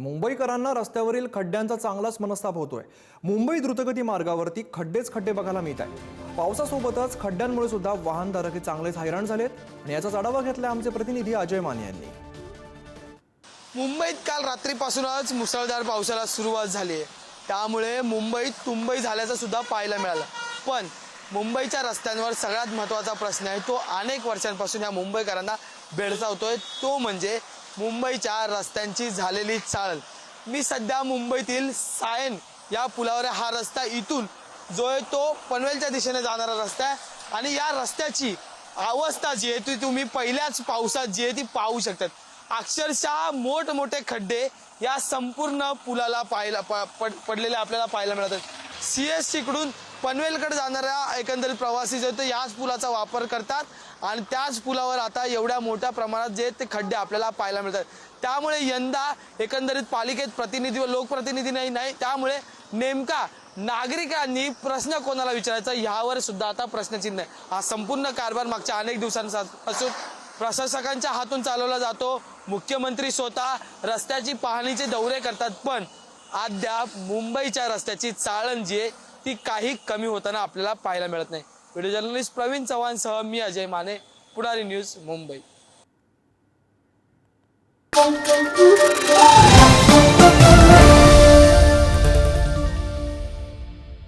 मुंबईकरांना रस्त्यावरील खड्ड्यांचा चांगलाच मनस्ताप होतोय. मुंबई द्रुतगती मार्गावरती खड्डेच खड्डे बघायला मिळत आहेत. पावसासोबतच खड्ड्यांमुळे सुद्धा वाहनधारक हे चांगलेच हैराण झालेत आणि याचाच आढावा घेतलाय आमचे प्रतिनिधी अजय माने यांनी. मुंबईत काल रात्रीपासूनच मुसळधार पावसाला सुरुवात झाली आहे. त्यामुळे मुंबईत तुंबई झाल्याचं सुद्धा पाहायला मिळालं. पण मुंबईच्या रस्त्यांवर सगळ्यात महत्त्वाचा प्रश्न आहे तो अनेक वर्षांपासून या मुंबईकरांना भेडसावतोय. तो म्हणजे मुंबईच्या रस्त्यांची झालेली चाळ मी सध्या मुंबईतील सायन या पुलावर हा रस्ता इथून जो आहे तो पनवेलच्या दिशेने जाणारा रस्ता आहे. आणि या रस्त्याची अवस्था जी आहे ती तुम्ही पहिल्याच पावसात जी आहे ती पाहू शकतात. अक्षरशः मोठमोठे खड्डे या संपूर्ण पुलाला पाहायला प- पड- पडलेले आपल्याला पाहायला मिळतात. सी एस सीकडून पनवेलकडे जाणाऱ्या एकंदरीत प्रवासी जे आहेत ते याच पुलाचा वापर करतात आणि त्याच पुलावर आता एवढ्या मोठ्या प्रमाणात जे ते खड्डे आपल्याला पाहायला मिळतात. त्यामुळे यंदा एकंदरीत पालिकेत प्रतिनिधी व लोकप्रतिनिधी नाही. नाही त्यामुळे नेमका नागरिकांनी प्रश्न कोणाला विचारायचा यावर सुद्धा आता प्रश्नचिन्ह आहे. हा संपूर्ण कारभार मागच्या अनेक दिवसांपासून प्रशासकांच्या हातून चालवला जातो. मुख्यमंत्री स्वतः रस्त्याची पाहणीचे दौरे करतात. पण अद्याप मुंबईच्या रस्त्याची चाळण जी आहे ती काही कमी होताना आपल्याला पाहायला मिळत नाही. व्हिडिओ जर्नलिस्ट प्रवीण चव्हाण सह मी अजय माने पुढारी न्यूज मुंबई.